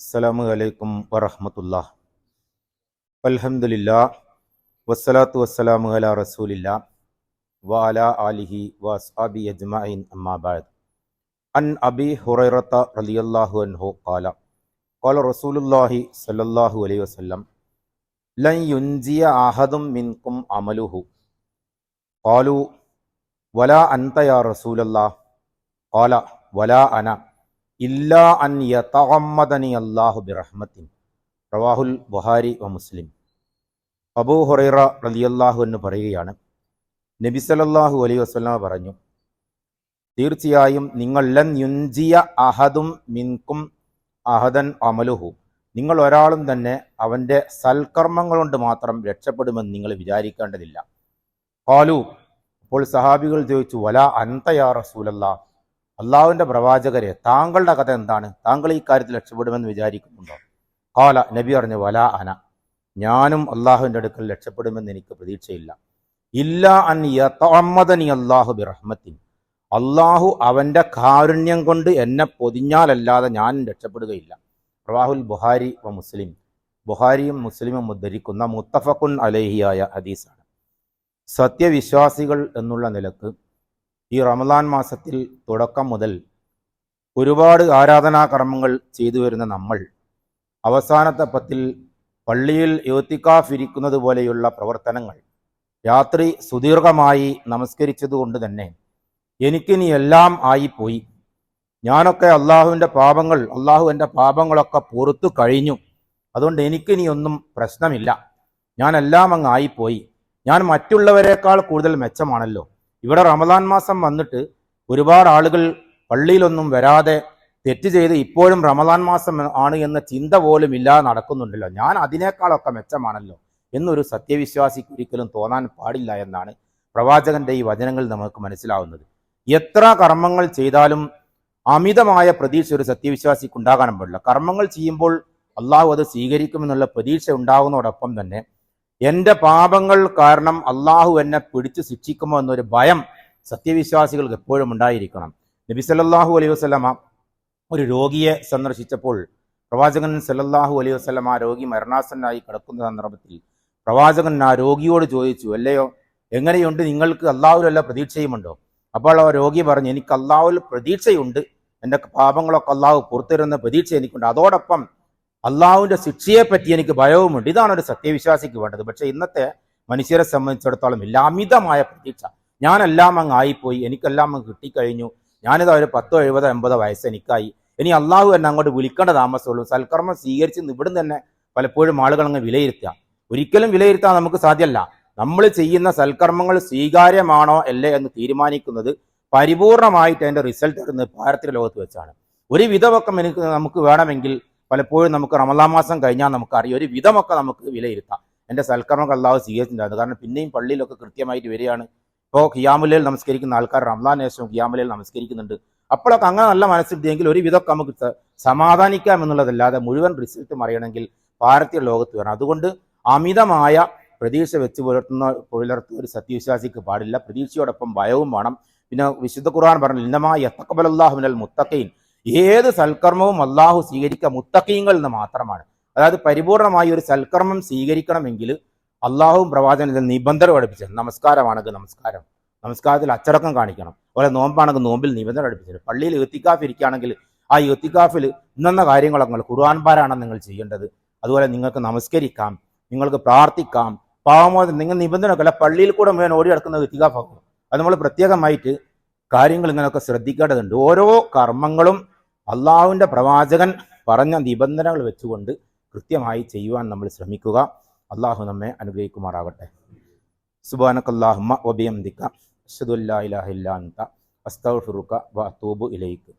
അസ്സലാമു അലൈക്കും വറഹമത്തുല്ല അൽഹംദുലില്ലാ വസ്സലാത്തു വസ്സലാമു അല റസൂലില്ല വാല ആലിഹി വഅസ്ഹാബി അജ്മഈൻ അമ്മാബാദ് അൻ അബി ഹുറൈറത്ത റലിയല്ലാഹു അൻഹു കാല കാല റസൂലുല്ലാഹി സ്വല്ലല്ലാഹു അലൈഹി വസല്ലം ലൻ യുൻജിയ അഹദും മിൻകും അമലുഹു. കാലു വലാ അൻത യാ റസൂലല്ലാഹ് ഖാല വലാ അന ഇല്ലാ അൻ യതഗമ്മദനി അല്ലാഹു ബിറഹ്മത്തിൻ. റവാഹുൽ ബുഹാരി വ മുസ്ലിം. അബൂ ഹുറൈറ റളിയല്ലാഹു എന്ന് പറയുകയാണ് നബി സല്ലല്ലാഹു അലൈഹി വസല്ലമ പറഞ്ഞു തീർച്ചയായും നിങ്ങൾ ലൻ യുൻജിയ അഹദും മിൻകും അഹദൻ അമലുഹു. നിങ്ങൾ ഒരാളും തന്നെ അവന്റെ സൽക്കർമ്മങ്ങൾ കൊണ്ട് മാത്രം രക്ഷപ്പെടുമെന്ന് നിങ്ങൾ വിചാരിക്കേണ്ടതില്ല. കാലു അപ്പോൾ സഹാബികൾ ചോദിച്ചു വല അന്തയാ റസൂലല്ലാ? അള്ളാഹുവിന്റെ പ്രവാചകരെ താങ്കളുടെ കഥ എന്താണ്? താങ്കൾ ഈ കാര്യത്തിൽ രക്ഷപ്പെടുമെന്ന് വിചാരിക്കുന്നുണ്ടോ? കാല നബി പറഞ്ഞു വല അന. ഞാനും അള്ളാഹുവിന്റെ അടുക്കൽ രക്ഷപ്പെടുമെന്ന് എനിക്ക് പ്രതീക്ഷയില്ല. ഇല്ല അൻ അള്ളാഹു ബിറഹ്മത്തിൻ. അള്ളാഹു അവന്റെ കാരുണ്യം കൊണ്ട് എന്നെ പൊതിഞ്ഞാലല്ലാതെ ഞാൻ രക്ഷപ്പെടുകയില്ല. റവാഹുൽ ബുഹാരി വ മുസ്ലിം. ബുഹാരിയും മുസ്ലിമും ഉദ്ധരിക്കുന്ന മുത്തഫക്കുൻ അലേഹിയായ ഹദീസാണ്. സത്യവിശ്വാസികൾ എന്നുള്ള നിലയ്ക്ക് ഈ റമദാൻ മാസത്തിൽ തുടക്കം മുതൽ ഒരുപാട് ആരാധനാ കർമ്മങ്ങൾ ചെയ്തു വരുന്ന നമ്മൾ അവസാനത്തെ പത്തിൽ പള്ളിയിൽ യോത്തിക്കാഫിരിക്കുന്നത് പോലെയുള്ള പ്രവർത്തനങ്ങൾ രാത്രി സുദീർഘമായി നമസ്കരിച്ചതുകൊണ്ട് തന്നെ എനിക്കിനി എല്ലാം ആയിപ്പോയി. ഞാനൊക്കെ അള്ളാഹുവിന്റെ പാപങ്ങൾ അള്ളാഹു എന്റെ പാപങ്ങളൊക്കെ പുറത്തു കഴിഞ്ഞു. അതുകൊണ്ട് എനിക്കിനി ഒന്നും പ്രശ്നമില്ല. ഞാനെല്ലാം അങ്ങ് ആയിപ്പോയി. ഞാൻ മറ്റുള്ളവരെക്കാൾ കൂടുതൽ മെച്ചമാണല്ലോ. ഇവിടെ റമദാൻ മാസം വന്നിട്ട് ഒരുപാട് ആളുകൾ പള്ളിയിലൊന്നും വരാതെ തെറ്റ് ചെയ്ത് ഇപ്പോഴും റമദാൻ മാസം ആണ് എന്ന ചിന്ത പോലും ഇല്ലാതെ നടക്കുന്നുണ്ടല്ലോ. ഞാൻ അതിനേക്കാളൊക്കെ മെച്ചമാണല്ലോ എന്നൊരു സത്യവിശ്വാസിക്ക് ഒരിക്കലും തോന്നാൻ പാടില്ല എന്നാണ് പ്രവാചകന്റെ ഈ വചനങ്ങൾ നമുക്ക് മനസ്സിലാവുന്നത്. എത്ര കർമ്മങ്ങൾ ചെയ്താലും അമിതമായ പ്രതീക്ഷ ഒരു സത്യവിശ്വാസിക്ക് ഉണ്ടാകാൻ പാടില്ല. കർമ്മങ്ങൾ ചെയ്യുമ്പോൾ അള്ളാഹു അത് സ്വീകരിക്കുമെന്നുള്ള പ്രതീക്ഷ ഉണ്ടാകുന്നതോടൊപ്പം തന്നെ എന്റെ പാപങ്ങൾ കാരണം അള്ളാഹു എന്നെ പിടിച്ച് ശിക്ഷിക്കുമോ എന്നൊരു ഭയം സത്യവിശ്വാസികൾക്ക് എപ്പോഴും ഉണ്ടായിരിക്കണം. നബി സല്ലാഹു അലൈഹി വസല്ലമ ഒരു രോഗിയെ സന്ദർശിച്ചപ്പോൾ പ്രവാചകൻ സല്ലാഹു അലൈഹി വസല്ലമ ആ രോഗി മരണാസന്നായി കിടക്കുന്ന സന്ദർഭത്തിൽ പ്രവാചകൻ ആ രോഗിയോട് ചോദിച്ചു അല്ലയോ എങ്ങനെയുണ്ട്? നിങ്ങൾക്ക് അള്ളാഹുലല്ല പ്രതീക്ഷയുമുണ്ടോ? അപ്പോൾ ആ രോഗി പറഞ്ഞു എനിക്ക് അള്ളാഹുൽ പ്രതീക്ഷയുണ്ട്. എന്റെ പാപങ്ങളൊക്കെ അള്ളാഹു പുറത്തുതരുന്ന പ്രതീക്ഷ എനിക്കുണ്ട്. അതോടൊപ്പം അള്ളാഹുവിന്റെ ശിക്ഷയെപ്പറ്റി എനിക്ക് ഭയവുമുണ്ട്. ഇതാണ് ഒരു സത്യവിശ്വാസിക്ക് വേണ്ടത്. പക്ഷേ ഇന്നത്തെ മനുഷ്യരെ സംബന്ധിച്ചിടത്തോളം ഇല്ല. അമിതമായ പ്രതീക്ഷ. ഞാനെല്ലാം അങ്ങ് ആയിപ്പോയി. എനിക്കെല്ലാം അങ്ങ് കിട്ടിക്കഴിഞ്ഞു. ഞാനിതാ ഒരു പത്തോ എഴുപതോ എൺപതോ വയസ്സ് എനിക്കായി. ഇനി അള്ളാഹു എന്നെ അങ്ങോട്ട് വിളിക്കേണ്ട താമസമുള്ളൂ. സൽക്കർമ്മം സ്വീകരിച്ച് ഇവിടുന്ന് തന്നെ പലപ്പോഴും ആളുകൾ അങ്ങ് വിലയിരുത്തുക. ഒരിക്കലും വിലയിരുത്താൻ നമുക്ക് സാധ്യമല്ല. നമ്മൾ ചെയ്യുന്ന സൽക്കർമ്മങ്ങൾ സ്വീകാര്യമാണോ അല്ലേ എന്ന് തീരുമാനിക്കുന്നത് പരിപൂർണമായിട്ട് അതിന്റെ റിസൾട്ട് വരുന്നത് പാരത്തിക ലോകത്ത് വെച്ചാണ്. ഒരു വിധവക്കം എനിക്ക് നമുക്ക് വേണമെങ്കിൽ പലപ്പോഴും നമുക്ക് റമദാൻ മാസം കഴിഞ്ഞാൽ നമുക്കറിയാം. ഒരു വിധമൊക്കെ നമുക്ക് വിലയിരുത്താം. എന്റെ സൽക്കർമ്മങ്ങൾ അള്ളാഹു സ്വീകരിച്ചിട്ടുണ്ടായിരുന്നു. കാരണം പിന്നെയും പള്ളിയിലൊക്കെ കൃത്യമായിട്ട് വരികയാണ്. ഇപ്പോൾ ഖിയാമുലയിൽ നമസ്കരിക്കുന്ന ആൾക്കാർ റംലാൻ ശേഷം ഖിയാമുലയിൽ നമസ്കരിക്കുന്നുണ്ട്. അപ്പോഴൊക്കെ അങ്ങനെ നല്ല മനസ്സിലെങ്കിൽ ഒരു വിധമൊക്കെ നമുക്ക് സമാധാനിക്കാം എന്നുള്ളതല്ലാതെ മുഴുവൻ റിസൾട്ട് അറിയണമെങ്കിൽ പാരത്യ ലോകത്ത് വേണം അതുകൊണ്ട് അമിതമായ പ്രതീക്ഷ വെച്ച് പുലർത്തുന്ന പുലർത്തുന്ന ഒരു സത്യവിശ്വാസിക്ക് പാടില്ല. പ്രതീക്ഷയോടൊപ്പം ഭയവും വേണം. പിന്നെ വിശുദ്ധ ഖുർആൻ പറഞ്ഞു ഇന്നമായ എത്തക്കബലാഹുനൽ മുത്തക്കീൻ ഏത് സൽക്കർമ്മവും അള്ളാഹു സ്വീകരിക്കുക മുത്തക്കീങ്ങൾ എന്ന് മാത്രമാണ്. അതായത് പരിപൂർണമായി ഒരു സൽക്കർമ്മം സ്വീകരിക്കണമെങ്കിൽ അള്ളാഹുവും പ്രവാചകൻ നിബന്ധന പഠിപ്പിച്ചത്. നമസ്കാരമാണെങ്കിൽ നമസ്കാരം. നമസ്കാരത്തിൽ അച്ചടക്കം കാണിക്കണം. അതുപോലെ നോമ്പാണെങ്കിൽ നോമ്പിൽ നിബന്ധന പഠിപ്പിച്ചത്. പള്ളിയിൽ എത്തിക്കാഫ് ഇരിക്കുകയാണെങ്കിൽ ആ എത്തിക്കാഫിൽ ഇന്നെന്ന കാര്യങ്ങളൊക്കെ നിങ്ങൾ ഖുർആൻ പാരാണ് നിങ്ങൾ ചെയ്യേണ്ടത്. അതുപോലെ നിങ്ങൾക്ക് നമസ്കരിക്കാം നിങ്ങൾക്ക് പ്രാർത്ഥിക്കാം. പാവമോദം നിങ്ങൾ നിബന്ധനയൊക്കെ അല്ല പള്ളിയിൽ കൂടെ മുഴുവൻ ഓടി നടക്കുന്നത് എത്തിക്കാഫാക്കും അത് നമ്മൾ പ്രത്യേകമായിട്ട് കാര്യങ്ങൾ ഇങ്ങനെയൊക്കെ ശ്രദ്ധിക്കേണ്ടതുണ്ട്. ഓരോ കർമ്മങ്ങളും അള്ളാഹുവിന്റെ പ്രവാചകൻ പറഞ്ഞ നിബന്ധനകൾ വെച്ചുകൊണ്ട് കൃത്യമായി ചെയ്യുവാൻ നമ്മൾ ശ്രമിക്കുക. അള്ളാഹു നമ്മെ അനുഗ്രഹിക്കുമാറാകട്ടെ സുബാനക്കല്ലാഹുമ്മ ഒബിയം ദിക്ക അഷദുല്ലാ ഇലാഹ അസ്തൗഫുറുക്ക വ തൂബു ഇലൈക്ക്